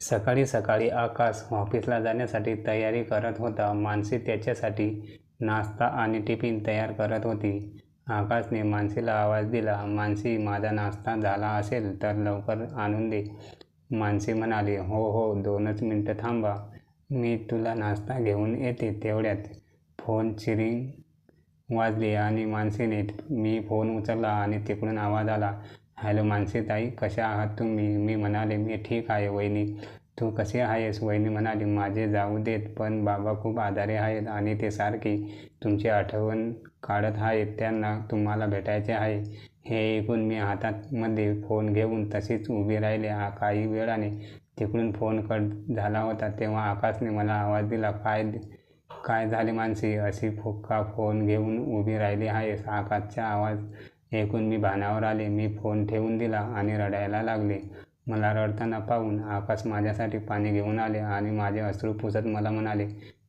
सकाळी सकाळी आकाश ऑफिसला जाण्यासाठी तयारी करत होता. मानसी त्याच्यासाठी नाश्ता आणि टिफिन तयार करत होती. आकाशने मानसीला आवाज दिला, मानसी माझा नाश्ता झाला असेल तर लवकर आणून दे. मानसी म्हणाली, हो हो दोनच मिनटं थांबा, मी तुला नाश्ता घेऊन येते. तेवढ्यात फोन चिरिंग वाजली आणि मानसीने मी फोन उचलला आणि तिकडून आवाज आला, हॅलो मानसीताई, कशा आहात तुम्ही? मी म्हणाले, मी ठीक आहे वहिनी, तू कसे आहेस? वहिनी म्हणाली, माझे जाऊ देत, पण बाबा खूप आधारे आहेत आणि ते सारखी तुमची आठवण काढत आहेत. त्यांना तुम्हाला भेटायचे आहे. हे ऐकून मी हातामध्ये फोन घेऊन तशीच उभी राहिले. काही वेळाने तिकडून फोन कट झाला होता तेव्हा आकाशने मला आवाज दिला, काय काय झाले मानसी, अशी फुक्का फोन घेऊन उभी राहिली आहेस? आकाशचा आवाज ऐकून मी भानावर आले. मी फोन ठेवून दिला आणि रडायला लागले. मला रडताना पाहून आकाश माझ्यासाठी पाणी घेऊन आले आणि माझे अश्रू पुसत मला म्हणाले,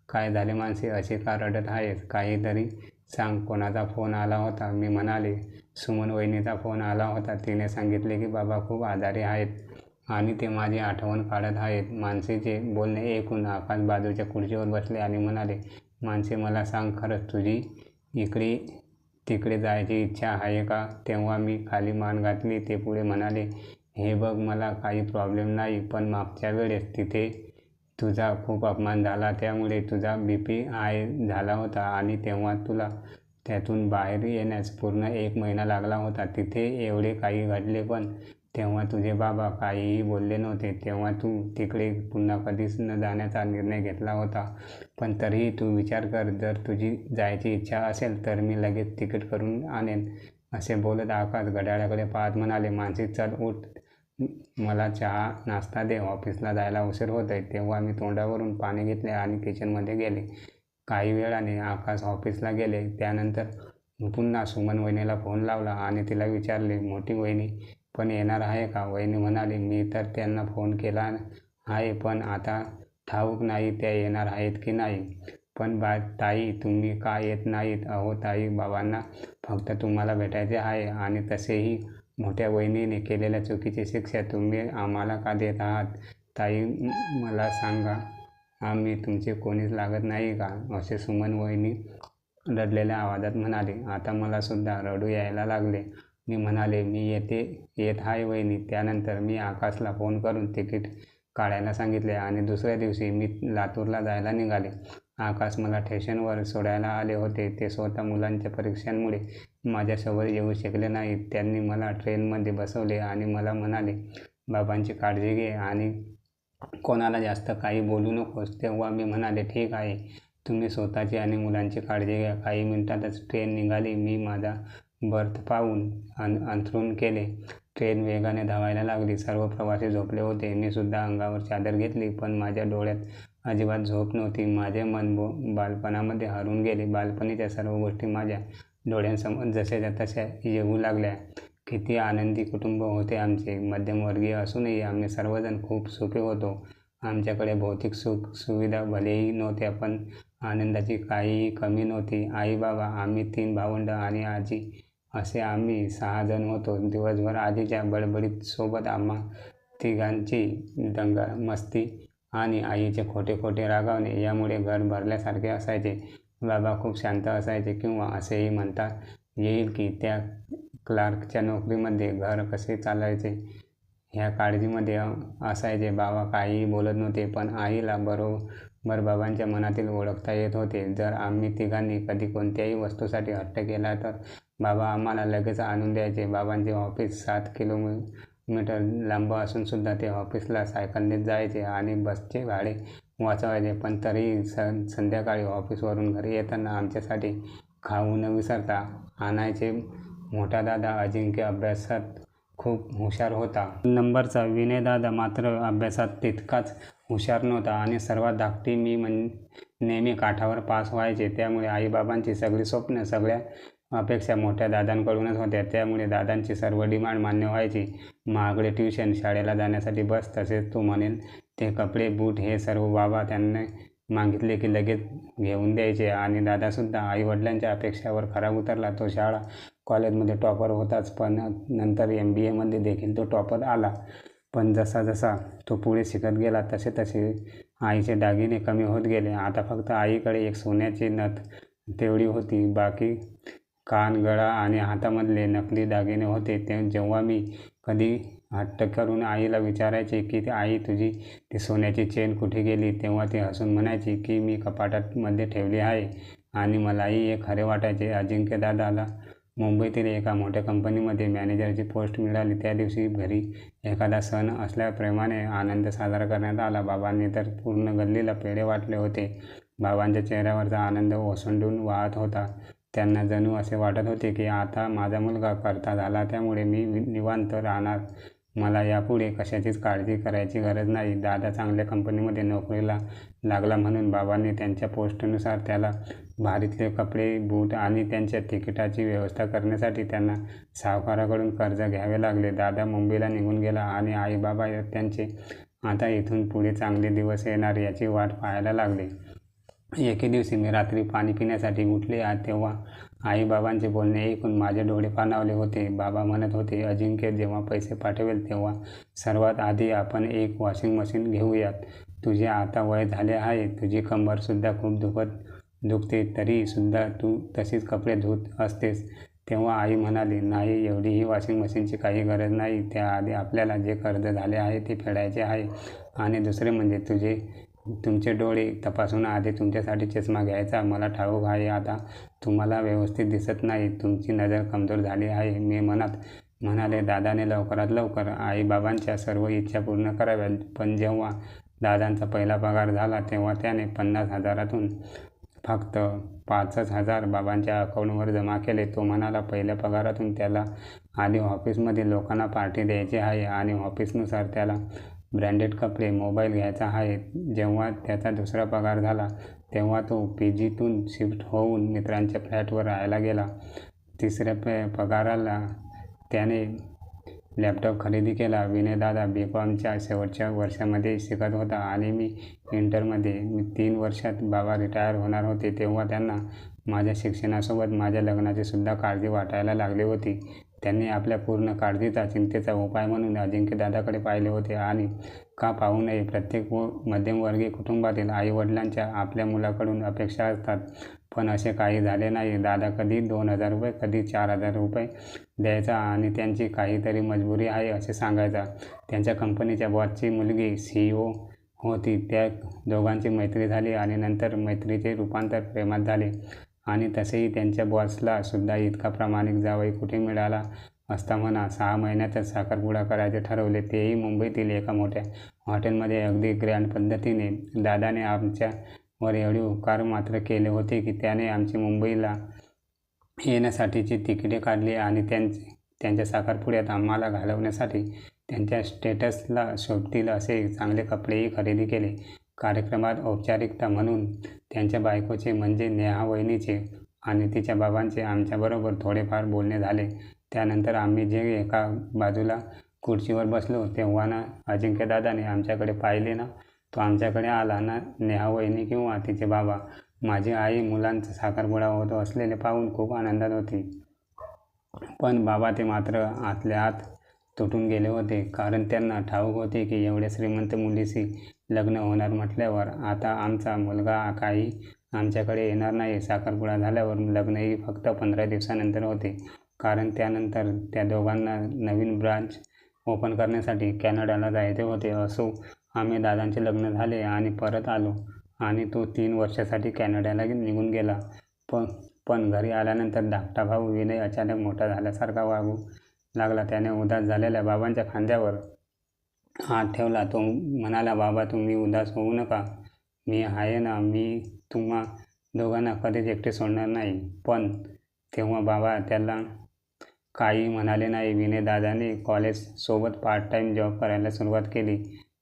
काय झाले माणसे असे का रडत आहेस? काहीतरी सांग. कोणाचा फोन आला होता? मी म्हणाले, सुमन वहिनीचा फोन आला होता. तिने सांगितले की बाबा खूप आजारी आहेत आणि ते माझी आठवण काढत आहेत. माणसेचे बोलणे ऐकून आकाश बाजूच्या खुर्चीवर बसले आणि म्हणाले, माणसे मला सांग, खरंच तुझी इकडे तिकडे जायची इच्छा आहे का? तेव्हा मी खाली मान घातली. ते पुढे म्हणाले, हे बघ मला काही प्रॉब्लेम नाही, पण मागच्या वेळेस तिथे तुझा खूप अपमान झाला त्यामुळे तुझा बी पी आय झाला होता आणि तेव्हा तुला त्यातून बाहेर येण्यास पूर्ण एक महिना लागला होता. तिथे एवढे काही घडले पण तेव्हा तुझे बाबा काहीही बोलले नव्हते. तेव्हा तू तिकडे पुन्हा कधीच न जाण्याचा निर्णय घेतला होता. पण तरीही तू विचार कर, जर तुझी जायची इच्छा असेल तर मी लगेच तिकीट करून आणेन. असे बोलत आकाश घड्याळाकडे पाहत म्हणाले, मानसी चल उठ, मला चहा नाश्ता दे, ऑफिसला जायला उशीर होत आहे तेव्हा मी तोंडावरून पाणी घेतले आणि किचनमध्ये गेले. काही वेळाने आकाश ऑफिसला गेले. त्यानंतर पुन्हा सुमन वहिनीला फोन लावला आणि तिला विचारले, मोठी वहिनी पण येणार आहे का? वहिनी म्हणाली, मी तर त्यांना फोन केला आहे पण आता ठाऊक नाही त्या येणार आहेत की नाही. पण बा ताई तुम्ही का येत नाहीत? अहो ताई, बाबांना फक्त तुम्हाला भेटायचे आहे आणि तसेही मोठ्या वहिनीने केलेल्या चुकीची शिक्षा तुम्ही आम्हाला का देत आहात? ताई मला सांगा, आम्ही तुमचे कोणीच लागत नाही का? असे सुमन वहिनी रडलेल्या आवाजात म्हणाले. आता मला सुद्धा रडू यायला लागले. मी म्हणाले, मी येते येत आहे वहिनी. त्यानंतर मी आकाशला फोन करून तिकीट काढायला सांगितले आणि दुसऱ्या दिवशी मी लातूरला जायला निघाले. आकाश मला ठेशनवर सोडायला आले होते. ते स्वतः मुलांच्या परीक्षांमुळे माझ्यासोबत येऊ शकले नाहीत. त्यांनी मला ट्रेनमध्ये बसवले आणि मला म्हणाले, बाबांची काळजी घे आणि कोणाला जास्त काही बोलू नकोस. तेव्हा मी म्हणाले, ठीक आहे, तुम्ही स्वतःची आणि मुलांची काळजी घ्या. काही मिनिटातच ट्रेन निघाली. मी माझा बर्थ पाहून अंथरूण केले. ट्रेन वेगाने धावायला लागली. सर्व प्रवासी झोपले होते. मी सुद्धा अंगावर चादर घेतली, पण माझ्या डोळ्यात अजिबात झोप नव्हती. माझे मन बो बालपणामध्ये हरून गेले. बालपणीच्या सर्व गोष्टी माझ्या डोळ्यांसमोर जशाच्या तशा येऊ लागल्या. किती आनंदी कुटुंब होते आमचे. मध्यमवर्गीय असूनही आम्ही सर्वजण खूप सुखी होतो. आमच्याकडे भौतिक सुख सुविधा भलेही नव्हत्या, पण आनंदाची काहीही कमी नव्हती. आई बाबा, आम्ही तीन भावंडं आणि आजी असे आम्ही सहा जण होतो. दिवसभर आजीच्या बडबडीत सोबत आम्हा तिघांची दंगा मस्ती आणि आईचे खोटे खोटे रागावणे यामुळे घर भरल्यासारखे असायचे. बाबा खूप शांत असायचे किंवा असेही म्हणता येईल की त्या क्लार्कच्या नोकरीमध्ये घर कसे चालायचे ह्या काळजीमध्ये असायचे. बाबा काहीही बोलत नव्हते, पण आईला बरोबर बाबांच्या मनातील ओळखता येत होते. जर आम्ही तिघांनी कधी कोणत्याही वस्तूसाठी हट्ट केला तर बाबा आम्हाला लगेच आणून द्यायचे. बाबांचे ऑफिस सात किलोमीटर लांब असूनसुद्धा ते ऑफिसला सायकलने जायचे आणि बसचे भाडे वाचवायचे. पण तरीही संध्याकाळी ऑफिसवरून घरी येताना आमच्यासाठी खाऊ न विसरता आणायचे. मोठा दादा अजिंक्य अभ्यासात खूप हुशार होता. नंबरचा विनयदादा मात्र अभ्यासात तितकाच हुशार नव्हता आणि सर्वात धाकटी मी नेहमी काठावर पास व्हायचे. त्यामुळे आईबाबांची सगळी स्वप्न सगळ्या अपेक्षा मोठ्या दादांकडूनच होत्या. त्यामुळे दादांची सर्व डिमांड मान्य व्हायची. महागडे ट्युशन, शाळेला जाण्यासाठी बस, तसेच तो म्हणेल ते कपडे, बूट हे सर्व बाबा त्यांनी मागितले की लगेच घेऊन द्यायचे. आणि दादासुद्धा आईवडिलांच्या अपेक्षावर खरा उतरला. तो शाळा कॉलेजमध्ये टॉपर होताच, पण नंतर एम बी एमध्ये देखील तो टॉपर आला. पण जसा जसा तो पुढे शिकत गेला तसे तसे आईचे दागिने कमी होत गेले आता फक्त आईकडे एक सोन्याची नथ तेवढी होती बाकी कान गळा आणि हातामधले नकली दागिने होते. ते जेव्हा मी कधी हट्ट करून आईला विचारायचे की आई तुझी ती सोन्याची चेन कुठे गेली? तेव्हा ती हसून म्हणायची की मी कपाटामध्ये ठेवली आहे आणि मलाही हे खरे वाटायचे. अजिंक्य दादाला मुंबईतील एका मोठ्या कंपनीमध्ये मॅनेजरची पोस्ट मिळाली. त्या दिवशी घरी एखादा सण असल्याप्रमाणे आनंद साजरा करण्यात आला. बाबांनी तर पूर्ण गल्लीला पेढे वाटले होते. बाबांच्या चेहऱ्यावरचा आनंद ओसंडून वाहत होता. त्यांना जणू असे वाटत होते की आता माझा मुलगा करता झाला त्यामुळे मी निवांत राहणार. मला यापुढे कशाचीच काळजी करायची गरज नाही. दादा चांगल्या कंपनीमध्ये नोकरीला लागला म्हणून बाबांनी त्यांच्या पोस्टनुसार त्याला भारीतले कपडे बूट आणि त्यांच्या तिकिटाची व्यवस्था करण्यासाठी त्यांना सावकाराकडून कर्ज घ्यावे लागले. दादा मुंबईला निघून गेला आणि आई बाबा त्यांचे आता इथून पुढे चांगले दिवस येणार याची वाट पाहायला लागले. एके दिवशी मी रात्री पाणी पिण्यासाठी उठले. तेव्हा आईबाबांचे बोलणे ऐकून माझे डोळे पाणावले होते. बाबा म्हणत होते अजिंक्य जेव्हा पैसे पाठवेल तेव्हा सर्वात आधी आपण एक वॉशिंग मशीन घेऊयात. तुझे आता वय झाले आहे. तुझी कंबरसुद्धा खूप दुखत दुखते तरीसुद्धा तू तशीच कपडे धुत असतेस. तेव्हा आई म्हणाली नाही एवढीही वॉशिंग मशीनची काही गरज नाही. त्याआधी आपल्याला जे कर्ज झाले आहे ते फेडायचे आहे. आणि दुसरे म्हणजे तुझे तुमचे डोळे तपासून आधी तुमच्यासाठी चष्मा घ्यायचा. मला ठाऊक आहे आता. तुम्हाला व्यवस्थित दिसत नाही. तुमची नजर कमजोर झाली आहे. मी मनात म्हणाले दादाने लवकरात लवकर आईबाबांच्या सर्व इच्छा पूर्ण कराव्यात. पण जेव्हा दादांचा पहिला पगार झाला तेव्हा त्याने पन्नास हजारातून फक्त पाचच हजार बाबांच्या अकाउंटवर जमा केले. तो म्हणाला पहिल्या पगारातून त्याला आधी ऑफिसमध्ये लोकांना पार्टी द्यायची आहे आणि ऑफिसनुसार त्याला ब्रँडेड कपडे मोबाईल घ्यायचा आहे. जेव्हा त्याचा दुसरा पगार झाला तेव्हा तो पी जीतून शिफ्ट होऊन मित्रांच्या फ्लॅटवर राहायला गेला. तिसऱ्या प पगाराला त्याने लॅपटॉप खरेदी केला. विनयदादा बी कॉमच्या शेवटच्या वर्षामध्ये शिकत होता आणि मी इंटरमध्ये मी तीन वर्षात बाबा रिटायर होणार होते. तेव्हा त्यांना माझ्या शिक्षणासोबत माझ्या लग्नाचीसुद्धा काळजी वाटायला लागली होती. त्यांनी आपल्या पूर्ण काळजीचा चिंतेचा उपाय म्हणून अजिंक्यदादाकडे पाहिले होते आणि का पाहू नये प्रत्येक व मध्यमवर्गीय कुटुंबातील आईवडिलांच्या आपल्या मुलाकडून अपेक्षा असतात. पण असे काही झाले नाही. दादा कधी दोन हजार रुपये कधी चार हजार रुपये द्यायचा आणि त्यांची काहीतरी मजबुरी आहे असे सांगायचा. त्यांच्या कंपनीच्या बॉसची मुलगी सी ओ होती. त्या दोघांची मैत्री झाली आणि नंतर मैत्रीचे रूपांतर प्रेमात झाले. आणि तसेही त्यांच्या बॉसला सुद्धा इतका प्रामाणिक जावई कुठे मिळाला असता म्हणा सहा महिन्यातच साखरपुडा करायचे ठरवले तेही मुंबईतील एका मोठ्या हॉटेलमध्ये अगदी ग्रँड पद्धतीने. दादाने आमच्यावर एवढे उपकार मात्र केले होते की त्याने आमची मुंबईला येण्यासाठीची तिकिटे काढली आणि त्यांचे त्यांच्या साखरपुड्यात आम्हाला घालवण्यासाठी त्यांच्या स्टेटसला शोभतील असे चांगले कपडेही खरेदी केले. कार्यक्रमात औपचारिकता म्हणून त्यांच्या बायकोचे म्हणजे नेहा वहिनीचे आणि तिच्या बाबांचे आमच्याबरोबर थोडेफार बोलणे झाले. त्यानंतर आम्ही जे एका बाजूला खुर्चीवर बसलो तेव्हा ना अजिंक्यदादाने आमच्याकडे पाहिले ना तो आमच्याकडे आला ना नेहा वहिनी किंवा तिचे बाबा. माझी आई मुलांचा साखरपुडा होत असलेले पाहून खूप आनंदात होती. पण बाबा ते मात्र आतल्या आत तुटून गेले होते. कारण त्यांना ठाऊक होते की एवढ्या श्रीमंत मुलीशी लग्न होणार म्हटल्यावर आता आमचा मुलगा काही आमच्याकडे येणार नाही. साखरपुडा झाल्यावर लग्नही फक्त पंधरा दिवसानंतर होते. कारण त्यानंतर त्या दोघांना नवीन ब्रांच ओपन करण्यासाठी कॅनडाला जायचे होते. असो आम्ही दादांचे लग्न झाले आणि परत आलो आणि तो तीन वर्षासाठी कॅनडाला निघून गेला. पण पण घरी आल्यानंतर धाकटा भाऊ विनय अचानक मोठा झाल्यासारखा वागू लागला. त्याने उदास झालेल्या बाबांच्या खांद्यावर हात ठेवला. तो म्हणाला बाबा तुम्ही उदास होऊ नका. मी आहे ना मी तुम्हा दोघांना कधीच एकटे सोडणार नाही. पण तेव्हा बाबा त्याला काही म्हणाले नाही. विनय दादाने कॉलेजसोबत पार्ट टाईम जॉब करायला सुरुवात केली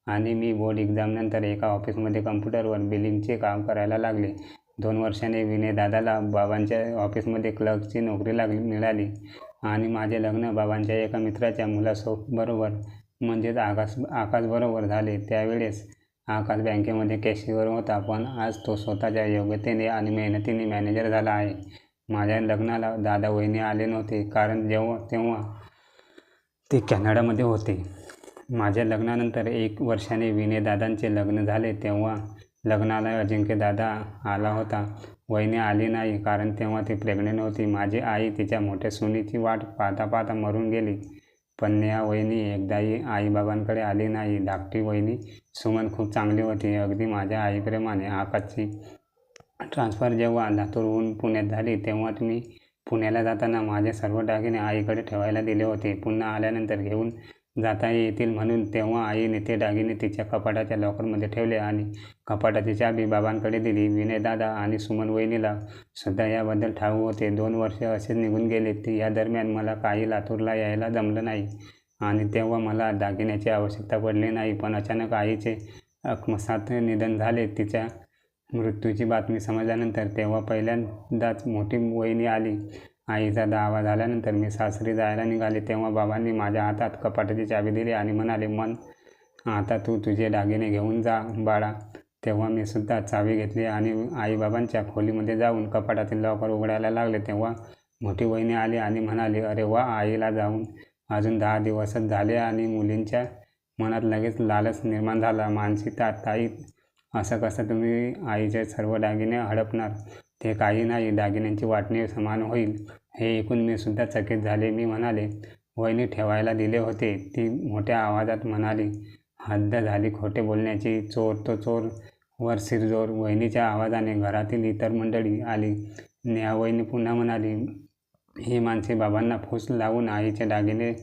आणि मी बोर्ड एक्झामनंतर एका ऑफिसमध्ये कम्प्युटरवर बिलिंगचे काम करायला लागले. दोन वर्षाने विनय दादाला बाबांच्या ऑफिसमध्ये क्लर्कची नोकरी लागली मिळाली. आणि माझे लग्न बाबांच्या एका मित्राच्या मुलासोबरोबर म्हणजेच आकाश आकाशबरोबर झाले. त्यावेळेस आकाश बँकेमध्ये कॅशियर होता पण आज तो स्वतःच्या योग्यतेने आणि मेहनतीने मॅनेजर झाला आहे. माझ्या लग्नाला दादा वहिनी आले नव्हते कारण जेव्हा तेव्हा ते कॅनडामध्ये होते. माझ्या लग्नानंतर एक वर्षाने विनयदादांचे लग्न झाले तेव्हा लग्नाला अजिंक्यदादा आला होता. वहिनी आली नाही कारण तेव्हा ती प्रेग्नेंट होती. माझी आई तिच्या मोठ्या सुनीची वाट पाहता पाहता मरून गेली. पण नेहा वहिनी एकदाही आईबाबांकडे आली नाही. धाकटी वहिनी सुमन खूप चांगली होती. अगदी माझ्या आईप्रेमाने आकाशची ट्रान्सफर जेव्हा लातूरहून पुण्यात झाली तेव्हा मी पुण्याला जाताना माझे सर्व दागिने आईकडे ठेवायला दिले होते. पुन्हा आल्यानंतर घेऊन जाता येतील म्हणून तेव्हा आईने ते दागिने तिच्या कपाटाच्या लॉकरमध्ये ठेवले आणि कपाटाची चाबी बाबांकडे दिली. विनयदादा आणि सुमन वहिनीला सुद्धा याबद्दल ठाऊक होते. दोन वर्ष असेच निघून गेले. ते या दरम्यान मला काही लातूरला यायला जमलं नाही आणि तेव्हा मला दागिन्याची आवश्यकता पडली नाही. पण अचानक आईचे अकस्मात निधन झाले. तिच्या मृत्यूची बातमी समजल्यानंतर तेव्हा पहिल्यांदाच मोठी वहिनी आली. आईचा दावा झाल्यानंतर मी सासरी जायला निघाले. तेव्हा बाबांनी माझ्या हातात कपाटाची चावी दिली आणि म्हणाले मन आता तू तुझे दागिने घेऊन जा बाळा. तेव्हा मी सुद्धा चावी घेतली आणि आईबाबांच्या खोलीमध्ये जाऊन कपाटातील लॉकर उघडायला लागले. तेव्हा मोठी वहिनी आली आणि म्हणाली अरे वा आईला जाऊन अजून दहा दिवसच झाले आणि मुलींच्या मनात लगेच लालच निर्माण झाला. मानसी ताई असं कसं तुम्ही आईचे सर्व दागिने हडपणार? ते काही नाही दागिन्यांची वाटणी समान होईल. हे ऐकून मी सुद्धा चकित झाले. मी म्हणाले वहिनी ठेवायला दिले होते. ती मोठ्या आवाजात म्हणाली हद्द झाली खोटे बोलण्याची. चोर तो चोर. वर सिरजोर वहिनीच्या आवाजाने घरातील इतर मंडळी आली. नेहा वहिनी पुन्हा म्हणाली ही माणसे बाबांना फूस लावून आईचे दागिने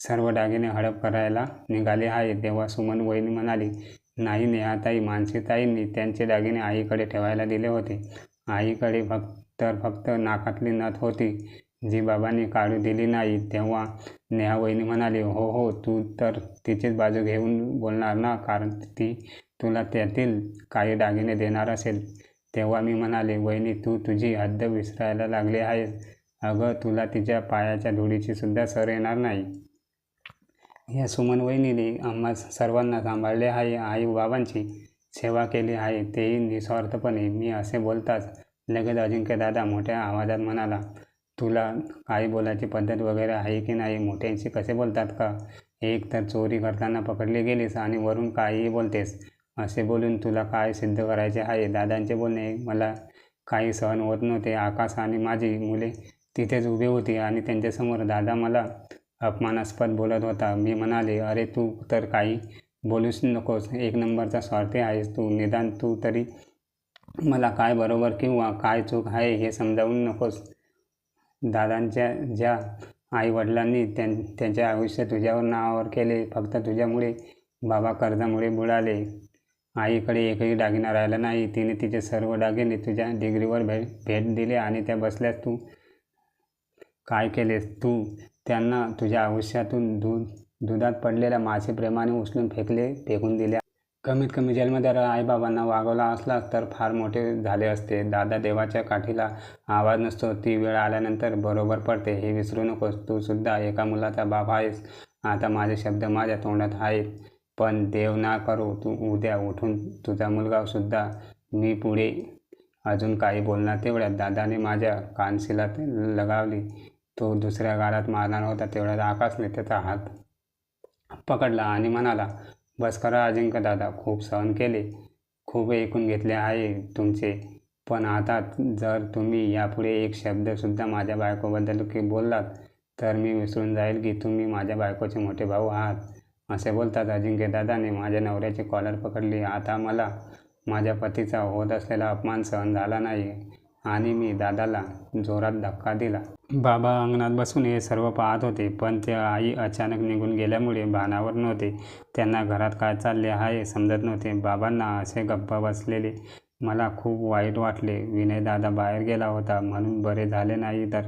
सर्व दागिने हडप करायला निघाले आहे तेव्हा सुमन वहिनी म्हणाली नाही नेहाताई मानसीताईंनी त्यांचे दागिने आईकडे ठेवायला दिले होते. आईकडे फक्त तर फक्त नाकातली नथ होती. जी बाबांनी काढू दिली नाही तेव्हा नेहा वहिनी म्हणाली हो हो तू तर तिचीच बाजू घेऊन बोलणार ना कारण ती तुला त्यातील काही दागिने देणार असेल. तेव्हा मी म्हणाले वहिनी तू तुझी हद्द विसरायला लागली आहेस अगं तुला तिच्या पायाच्या धुळीची सुद्धा सर येणार नाही. या सुमन वहिनीने आम्हा सर्वांना सांभाळले आहे आई बाबांची. सेवा केली आहे तेही निस्वार्थपणे. मी असे बोलताच लगेच अजिंक्यदादा मोठ्या आवाजात म्हणाला तुला काही बोलायची पद्धत वगैरे आहे की नाही? मोठ्यांशी कसे बोलतात का? एक तर चोरी करताना पकडली गेलीस आणि वरून काहीही बोलतेस. असे बोलून तुला काय सिद्ध करायचे आहे? दादांचे बोलणे मला काही सहन होत नव्हते. आकाश आणि माझी मुले तिथेच उभी होती आणि त्यांच्यासमोर दादा मला अपमानास्पद बोलत होता. मी म्हणाले अरे तू तर काही बोलूच नकोस एक नंबरचा स्वार्थी आहेस तू. निदान तू तरी मला काय बरोबर किंवा काय चूक आहे हे समजावून नकोस. दादांच्या ज्या आईवडिलांनी त्यां त्यांचे आयुष्य तुझ्यावर नावावर केले फक्त तुझ्यामुळे बाबा कर्जामुळे बुडाले. आईकडे एकही दागिना राहिला नाही. तिने तिचे सर्व दागिने तुझ्या डिग्रीवर भेट भेट दिले आणि त्या बसल्यास तू काय केलेस? तू त्यांना तुझ्या आयुष्यातून दूध दुधात पडलेल्या मासे प्रेमाने उचलून फेकले फेकून दिले. कमीत कमी जन्मदार आईबाबांना वागवला असला तर फार मोठे झाले असते. दादा देवाच्या काठीला आवाज नसतो. ती वेळ आल्यानंतर बरोबर पडते. हे विसरू नकोस. तू सुद्धा एका मुलाचा बाप आहेस. आता माझे शब्द माझ्या तोंडात आहेत. पण देव ना करू. तू उद्या उठून तुझा मुलगासुद्धा मी पुढे अजून काही बोलणार. तेवढ्यात दादाने माझ्या कानशिलात लगावली. तो दुसऱ्या गाडात मारणार होता. तेवढ्यात आकाशने त्याचा हात पकडला आणि म्हणाला बस करा अजिंक्य दादा खूप सहन केले. खूप ऐकून घेतले आहे तुमचे. पण आता जर तुम्ही यापुढे एक शब्दसुद्धा माझ्या बायकोबद्दल की बोललात तर मी विसरून जाईल की तुम्ही माझ्या बायकोचे मोठे भाऊ आहात. असे बोलतात अजिंक्य दादाने माझ्या नवऱ्याची कॉलर पकडली. आता मला माझ्या पतीचा होत असलेला अपमान सहन झाला नाही आणि मी दादाला जोरात धक्का दिला. बाबा अंगणात बसून हे सर्व पाहत होते पण ते आई अचानक निघून गेल्यामुळे भानावर नव्हते. त्यांना घरात काय चालले आहे समजत नव्हते. बाबांना असे गप्पा बसलेले. मला खूप वाईट वाटले. विनयदादा बाहेर गेला होता. म्हणून बरे झाले नाही तर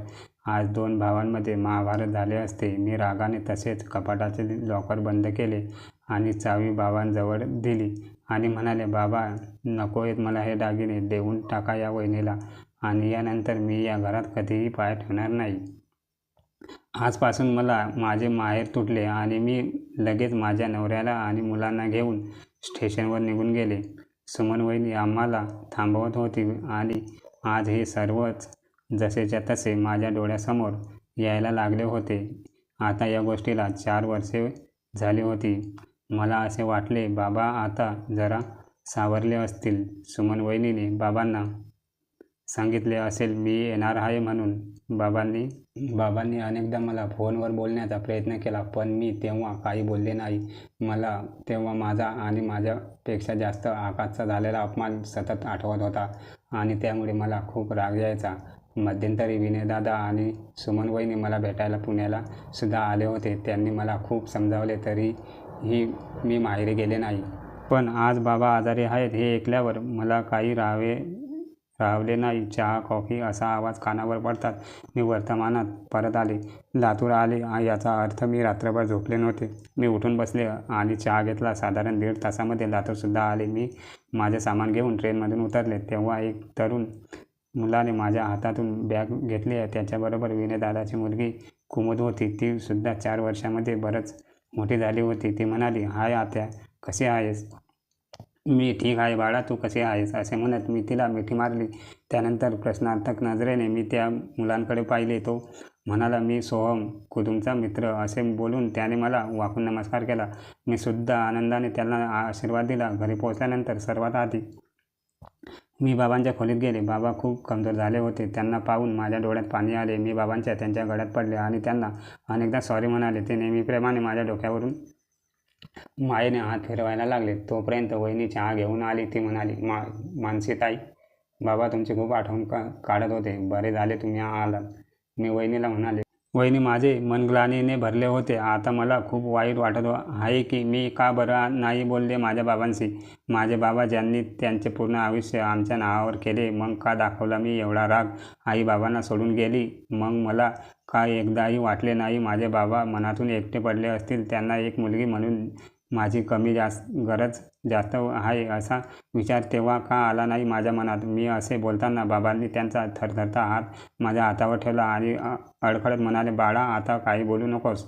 आज दोन भावांमध्ये महाभारत झाले असते. मी रागाने तसेच कपाटाचे लॉकर बंद केले आणि चावी बाबांजवळ दिली आणि म्हणाले बाबा नको आहेत मला हे दागिने. देऊन टाका या वहिनीला. आणि यानंतर मी या घरात कधीही पाय ठेवणार नाही. आजपासून मला माझे माहेर तुटले आणि मी लगेच माझ्या नवऱ्याला आणि मुलांना घेऊन स्टेशनवर निघून गेले. सुमन वहिनी आम्हाला थांबवत होती आणि आज हे सर्वच जसेच्या तसे माझ्या डोळ्यासमोर यायला लागले होते. आता या गोष्टीला चार वर्षे झाली होती. मला असे वाटले बाबा आता जरा सावरले असतील. सुमन वहिनीने बाबांना सांगितले असेल मी येणार आहे म्हणून. बाबांनी बाबांनी अनेकदा मला फोनवर बोलण्याचा प्रयत्न केला पण मी तेव्हा काही बोलले नाही. मला तेव्हा माझा आणि माझ्यापेक्षा जास्त आकाशचा झालेला अपमान सतत आठवत होता आणि त्यामुळे मला खूप राग यायचा. मध्यंतरी विनयदादा आणि सुमन वहिनी मला भेटायला पुण्याला सुद्धा आले होते. त्यांनी मला खूप समजावले तरीही मी माहेरी गेले नाही. पण आज बाबा आजारी आहेत हे ऐकल्यावर मला काही राहावे राहवले नाही. चहा कॉफी असा आवाज कानावर पडतात. मी वर्तमानात परत आले. लातूर आले. याचा अर्थ मी रात्रभर झोपले नव्हते. मी उठून बसले आणि चहा घेतला. साधारण दीड तासामध्ये लातूरसुद्धा आले. मी माझे सामान घेऊन ट्रेनमधून उतरले. तेव्हा एक तरुण मुलाने माझ्या हातातून बॅग घेतली. आहे त्याच्याबरोबर विनयदादाची मुलगी कुमुद होती. ती सुद्धा चार वर्षामध्ये बरंच मोठी झाली होती. ती म्हणाली हाय आत्या कशी आहेस? मी ठीक आहे बाळा तू कसे आहेस? असे म्हणत मी तिला मिठी मारली. त्यानंतर प्रश्नार्थक नजरेने मी त्या मुलांकडे पाहिले. तो म्हणाला मी सोहम कुदुमचा मित्र असे बोलून त्याने मला वाकून नमस्कार केला. मी सुद्धा आनंदाने त्यांना आशीर्वाद दिला. घरी पोहोचल्यानंतर सर्वात आधी मी बाबांच्या खोलीत गेले. बाबा खूप कमजोर झाले होते. त्यांना पाहून माझ्या डोळ्यात पाणी आले. मी बाबांच्या त्यांच्या गळ्यात पडले आणि त्यांना अनेकदा सॉरी म्हणाले. ते नेहमी प्रेमाने माझ्या डोक्यावरून मायेने हात फिरवायला लागले. तोपर्यंत वहिनी चहा घेऊन आली ती म्हणाली मा मानसीताई बाबा तुमची खूप आठवण का काढत होते. बरे झाले तुम्ही आलात मी वहिनीला म्हणाले वहिनी माझे मनग्लानीने भरले होते. आता मला खूप वाईट वाटत आहे की मी का बरं नाही बोलले माझ्या बाबांशी. माझे बाबा ज्यांनी त्यांचे पूर्ण आयुष्य आमच्या नावावर केले मग का दाखवला मी एवढा राग? आई बाबांना सोडून गेली मग मला का एकदाही वाटले नाही. माझे बाबा मनातून एकटे पडले असतील. त्यांना एक मुलगी म्हणून माझी कमी जास्त गरज जास्त आहे असा विचार तेव्हा का आला नाही माझ्या मनात? मी असे बोलताना बाबांनी त्यांचा थरथरता हात माझ्या हातावर ठेवला आणि अडखळत म्हणाले बाळा आता काही बोलू नकोस.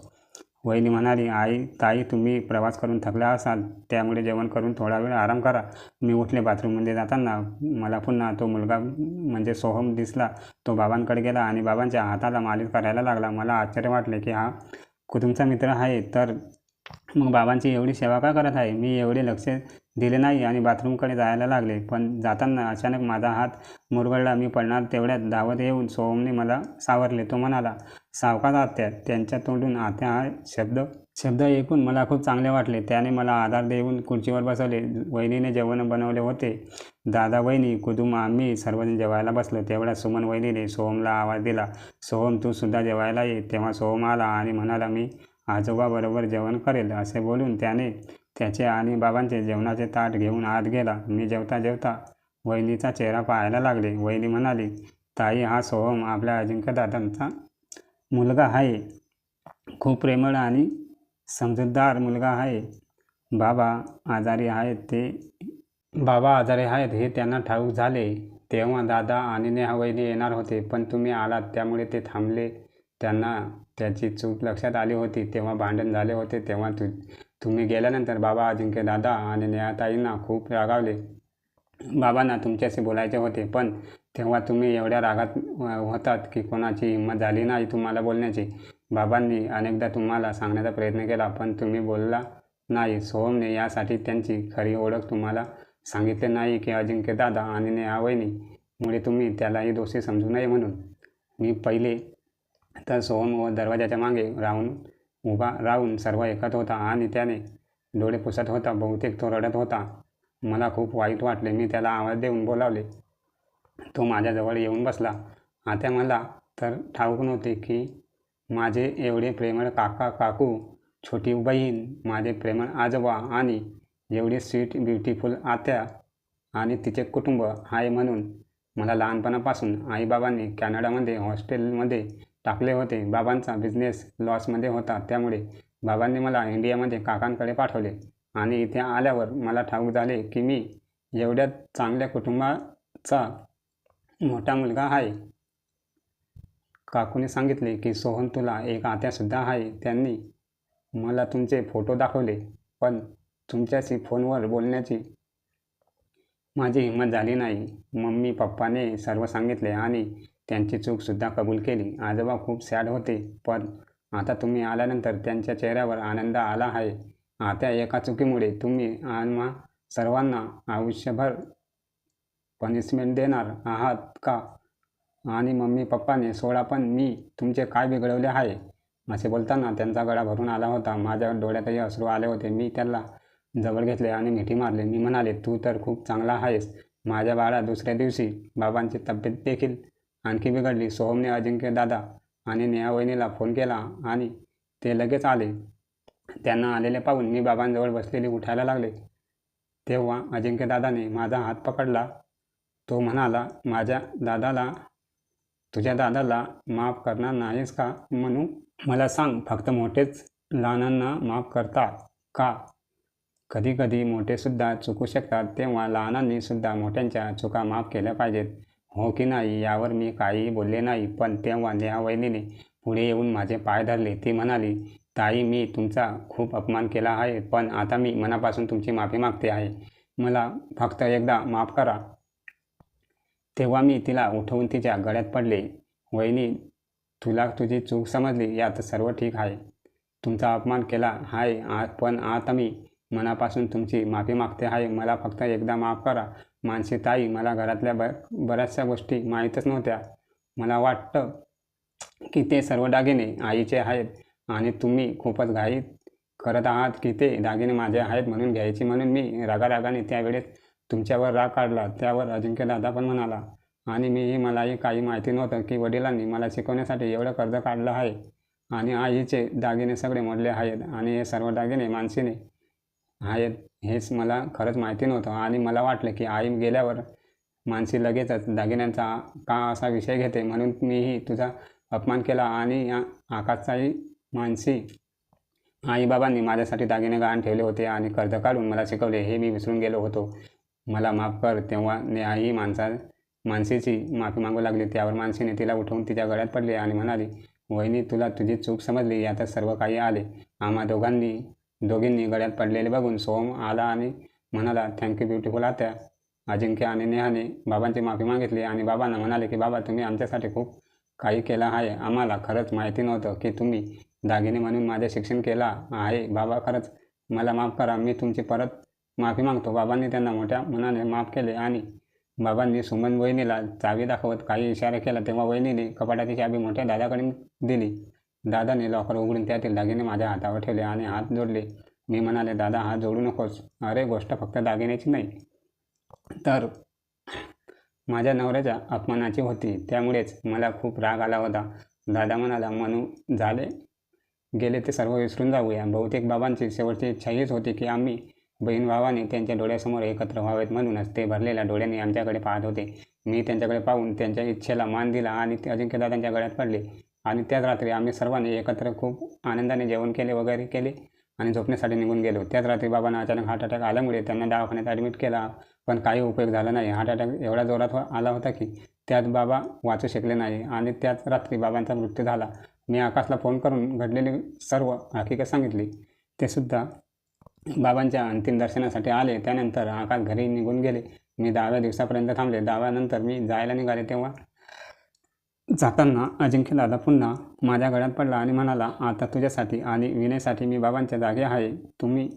वहिनी म्हणाली आई ताई तुम्ही प्रवास करून थकला असाल त्यामुळे जेवण करून थोडा वेळ आराम करा. मी उठले बाथरूममध्ये जाताना मला पुन्हा तो मुलगा म्हणजे सोहम दिसला. तो बाबांकडे गेला आणि बाबांच्या हाताला मालिश करायला लागला. मला आश्चर्य वाटले की हा कुटुंबचा मित्र आहे तर मग बाबांची एवढी सेवा का करत आहे? मी एवढे लक्ष दिले नाही आणि बाथरूमकडे जायला लागले. पण जाताना अचानक माझा हात मुरगळला. मी पडणार तेवढ्यात धावत येऊन सोहमने मला सावरले. तो म्हणाला सावकार आत्या त्यांच्या तोंडून आत्या हा शब्द शब्द ऐकून मला खूप चांगले वाटले. त्याने मला आधार देऊन खुर्चीवर बसवले. वहिनीने जेवण बनवले होते. दादा वहिनी कुदुम आम्ही सर्वजण जेवायला बसलो. तेवढ्या सुमन वहिनीने सोहमला आवाज दिला. सोहम तू सुद्धा जेवायला ये. तेव्हा सोहम आला आणि म्हणाला मी आजोबाबरोबर जेवण करेल असे बोलून त्याने त्याचे आणि बाबांचे जेवणाचे ताट घेऊन आत गेला. मी जेवता जेवता वहिनीचा चेहरा पाहायला लागले. वहिनी म्हणाली ताई हा सोहम आपल्या अजिंक्यदादांचा मुलगा आहे. खूप प्रेमळ आणि समजूतदार मुलगा आहे. बाबा आजारी आहेत ते बाबा आजारी आहेत हे त्यांना ठाऊक झाले. तेव्हा दादा आणि नेहा येणार होते पण तुम्ही आलात त्यामुळे ते थांबले. त्यांना त्याची चूक लक्षात आली होती. तेव्हा भांडण झाले होते. तेव्हा तु तुम्ही गेल्यानंतर बाबा अजिंक्य दादा आणि नेहाताईंना खूप रागावले. बाबांना तुमच्याशी बोलायचे होते पण तेव्हा तुम्ही एवढ्या रागात होतात की कोणाची हिंमत झाली नाही तुम्हाला बोलण्याची. बाबांनी अनेकदा तुम्हाला सांगण्याचा प्रयत्न केला पण तुम्ही बोलला नाही. सोहमने यासाठी त्यांची खरी ओळख तुम्हाला सांगितले नाही की अजिंक्य दादा आणि नेहा वहिनीमुळे तुम्ही त्यालाही दोषी समजू नये म्हणून. मी पहिले तर सोहम व दरवाजाच्या मागे राहून उभा राहून सर्व ऐकत होता आणि त्याने डोळे पुसत होता. बहुतेक तो रडत होता. मला खूप वाईट वाटले. मी त्याला आवाज देऊन बोलावले. तो माझ्याजवळ येऊन बसला. आता मला तर ठाऊक नव्हते की माझे एवढे प्रेमळ काका काकू छोटी बहीण माझे प्रेमळ आजोबा आणि एवढी स्वीट ब्युटिफुल आत्या आणि तिचे कुटुंब आहे म्हणून मला लहानपणापासून आईबाबांनी कॅनडामध्ये हॉस्टेलमध्ये टाकले होते. बाबांचा बिझनेस लॉसमध्ये होता. त्यामुळे बाबांनी मला इंडियामध्ये काकांकडे पाठवले आणि इथे आल्यावर मला ठाऊक झाले की मी एवढ्या चांगल्या कुटुंबाचा मोठा मुलगा आहे. काकूने सांगितले की सोहन तुला एक आत्यासुद्धा आहे. त्यांनी मला तुमचे फोटो दाखवले पण तुमच्याशी फोनवर बोलण्याची माझी हिंमत झाली नाही. मम्मी पप्पाने सर्व सांगितले आणि त्यांची चूकसुद्धा कबूल केली. आजोबा खूप सॅड होते पण आता तुम्ही आल्यानंतर त्यांच्या चेहऱ्यावर आनंद आला आहे. आता एका चुकीमुळे तुम्ही आम्हा सर्वांना आयुष्यभर पनिशमेंट देणार आहात का? आणि मम्मी पप्पाने सोडा पण मी तुमचे काय बिघडवले आहे? असे बोलताना त्यांचा गळा भरून आला होता. माझ्या डोळ्यातही अश्रू आले होते. मी त्याला जवळ घेतले आणि मिठी मारली. मी म्हणाले तू तर खूप चांगला आहेस. माझ्या बाळा दुसऱ्या दिवशी बाबांची तब्येत देखील आणखी बिघडली. सोहमने अजिंक्य दादा आणि नेहा वहिनीला फोन केला आणि ते लगेच आले. त्यांना आलेले पाहून मी बाबांजवळ बसलेली उठायला लागले. तेव्हा अजिंक्य दादाने माझा हात पकडला तो म्हणाला माझ्या दादाला तुझ्या दादाला माफ करणार नाहीस का? म्हणू मला सांग फक्त मोठेच लहानांना माफ करतात का? कधीकधी मोठेसुद्धा चुकू शकतात तेव्हा लहानांनीसुद्धा मोठ्यांच्या चुका माफ केल्या पाहिजेत. हो की नाही यावर मी काहीही बोलले नाही पण तेव्हा नेहा वहिनीने पुढे येऊन माझे पाय धरले. ती म्हणाली ताई मी तुमचा खूप अपमान केला आहे पण आता मी मनापासून तुमची माफी मागते आहे. मला फक्त एकदा माफ करा. तेव्हा मी तिला उठवून तिच्या गळ्यात पडले. वहिनी तुला तुझी चूक समजली यात सर्व ठीक आहे. तुमचा अपमान केला आहे आ पण आता मी मनापासून तुमची माफी मागते आहे मला फक्त एकदा माफ करा. मानसी ताई मला घरातल्या ब बऱ्याचशा गोष्टी माहीतच नव्हत्या. मला वाटतं की ते सर्व दागिने आईचे आहेत आणि तुम्ही खूपच घाईत करत आहात की ते दागिने माझे आहेत म्हणून घ्यायची म्हणून मी रागारागाने त्यावेळेस तुमच्यावर राग काढला त्यावर अजिंक्य दादा पण म्हणाला आणि मीही मलाही काही माहिती नव्हतं की वडिलांनी मला शिकवण्यासाठी एवढं कर्ज काढलं आहे. आणि आईचे दागिने सगळे मोडले आहेत आणि हे सर्व दागिने मानसीने आहेत हेच मला खरंच माहिती नव्हतं. आणि मला वाटलं की आई गेल्यावर मानसी लगेचच दागिन्यांचा का असा विषय घेते म्हणून मीही तुझा अपमान केला आणि या आकाशचाही मानसी आईबाबांनी माझ्यासाठी दागिने गहाण ठेवले होते आणि कर्ज काढून मला शिकवले हे मी विसरून गेलो होतो. मला माफ कर तेव्हा नेहाही माणसा मानसीची माफी मागू लागली. त्यावर मानसीने तिला उठवून तिच्या गळ्यात पडले आणि म्हणाली वहिनी तुला तुझी चूक समजली. यातच सर्व काही आले. आम्हा दोघांनी दोघींनी गळ्यात पडलेले बघून सोम आला आणि म्हणाला थँक्यू ब्युटिफुल आत्या. अजिंक्य आणि नेहाने बाबांची माफी मागितली आणि बाबांना म्हणाले की बाबा तुम्ही आमच्यासाठी खूप काही केलं आहे. आम्हाला खरंच माहिती नव्हतं की तुम्ही दागिने म्हणून माझे शिक्षण केला आहे. बाबा खरंच मला माफ करा. मी तुमची परत माफी मागतो. बाबांनी त्यांना मोठ्या मनाने माफ केले आणि बाबांनी सुमन वहिनीला चावी दाखवत काही इशारा केला तेव्हा वहिनीने कपाटाची चावी मोठ्या दादाकडे दिली. दादाने लॉकर उघडून त्यातील दागिने माझ्या हातावर ठेवले आणि हात जोडले. मी म्हणाले दादा हात जोडू नकोस. अरे गोष्ट फक्त दागिन्याची नाही. तर माझ्या नवऱ्याच्या अपमानाची होती. त्यामुळेच मला खूप राग आला होता. दादा म्हणाला म्हणू झाले. गेले ते सर्व विसरून जाऊया. बहुतेक बाबांची शेवटची इच्छा हीच होती की आम्ही बहीण भावाने त्यांच्या डोळ्यासमोर एकत्र व्हावेत म्हणूनच ते भरलेल्या डोळ्याने आमच्याकडे पाहत होते. मी त्यांच्याकडे पाहून त्यांच्या इच्छेला मान दिला आणि ते अजिंक्यदादांच्या गळ्यात पडले. आणि त्याच रात्री आम्ही सर्वांनी एकत्र खूप आनंदाने जेवण केले वगैरे केले आणि झोपण्यासाठी निघून गेलो. त्याच रात्री बाबांना अचानक हार्ट अटॅक आल्यामुळे त्यांना दवाखान्यात ॲडमिट केला पण काही उपयोग झाला नाही. हार्ट अटॅक एवढ्या जोरात आला होता की त्यात बाबा वाचू शकले नाही आणि त्याच रात्री बाबांचा मृत्यू झाला. मी आकाशला फोन करून घडलेली सर्व हकीकत सांगितली. ते सुद्धा बाबांच्या अंतिम दर्शनासाठी आले. त्यानंतर आकाश घरी निघून गेले. मी दहाव्या दिवसापर्यंत थांबले. दहाव्यानंतर मी जायला निघाले तेव्हा जाताना अजिंक्य दादा पुन्हा माझ्या गळ्यात पडला आणि म्हणाला आता तुझ्यासाठी आणि विनयसाठी मी बाबांच्या जागे आहे. तुम्ही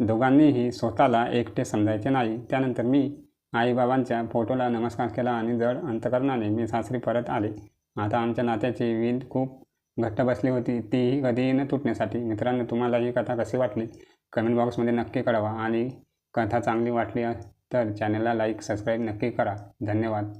दोघांनीही स्वतःला एकटे समजायचे नाही. त्यानंतर मी आईबाबांच्या फोटोला नमस्कार केला आणि जड अंतकरणाने मी सासरी परत आले. आता आमच्या नात्याची वीज खूप घट्ट बसली होती. तीही कधीही न तुटण्यासाठी. मित्रांनो तुम्हाला ही कथा कशी वाटली? कमेंट बॉक्समध्ये नक्की कळवा आणि कथा चांगली वाटली तर चॅनलला लाईक सबस्क्राईब नक्की करा. धन्यवाद.